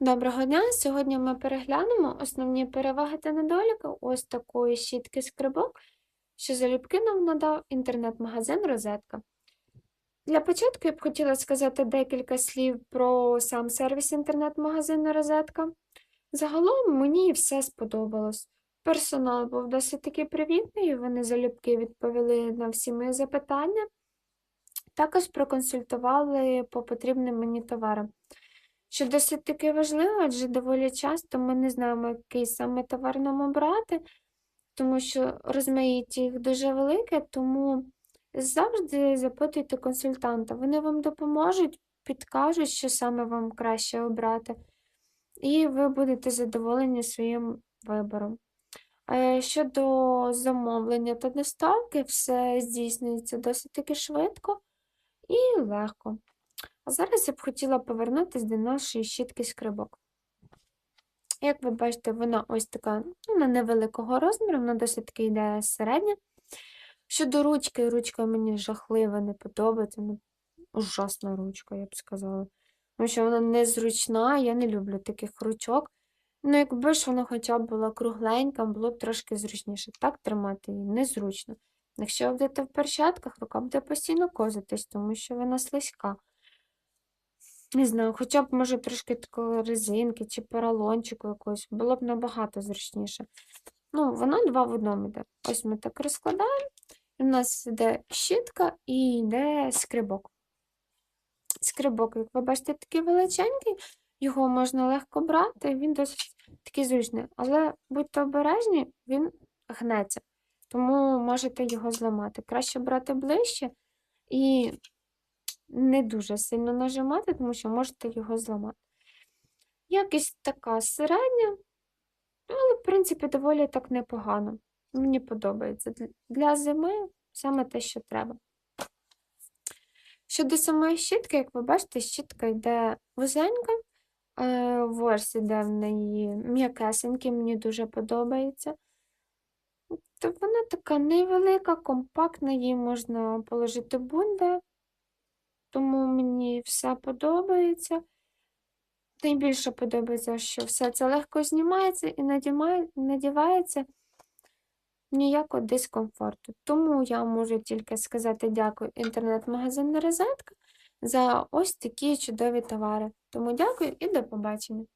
Доброго дня! Сьогодні ми переглянемо основні переваги та недоліки ось такої щітки скрибок, що залюбки нам надав інтернет-магазин Розетка. Для початку я б хотіла сказати декілька слів про сам сервіс інтернет-магазину Розетка. Загалом мені все сподобалось. Персонал був досить таки привітний, вони залюбки відповіли на всі мої запитання. Також проконсультували по потрібним мені товарам. Що досить таки важливо, адже доволі часто ми не знаємо, який саме товар нам обрати, тому що розмаїття їх дуже велике, тому завжди запитуйте консультанта. Вони вам допоможуть, підкажуть, що саме вам краще обрати, і ви будете задоволені своїм вибором. Е, Щодо замовлення та доставки, все здійснюється досить таки швидко і легко. А зараз я б хотіла повернутися до нашої щітки скрибок. Як ви бачите, вона ось така ну, невеликого розміру, вона досить таки йде середня. Щодо ручки, ручка мені жахлива, не подобається. Ну, ужасна ручка, я б сказала. Тому що вона незручна, я не люблю таких ручок. Ну, якби ж вона хоча б була кругленька, було б трошки зручніше. Так тримати її незручно. Якщо ви будете в перчатках, рука буде постійно козитись, тому що вона слизька. Не знаю, хоча б, може, трошки такої резинки чи поролончику якогось, було б набагато зручніше. Ну, воно два в одному йде. Ось ми так розкладаємо, і в нас йде щітка і йде скрибок. Скрибок, як ви бачите, такий величенький, його можна легко брати, він досить такий зручний. Але будьте обережні, він гнеться, тому можете його зламати. Краще брати ближче і не дуже сильно нажимати, тому що можете його зламати. Якість така середня, але, в принципі, доволі так непогано. Мені подобається. Для зими саме те, що треба. Щодо самої щітки, як ви бачите, щітка йде вузенька, е, ворс іде в неї м'якесенький, мені дуже подобається. То вона така невелика, компактна, її можна положити мені все подобається. Найбільше подобається, що все це легко знімається і надівається ніякого дискомфорту. Тому я можу тільки сказати дякую інтернет-магазину Розетка за ось такі чудові товари. Тому дякую і до побачення!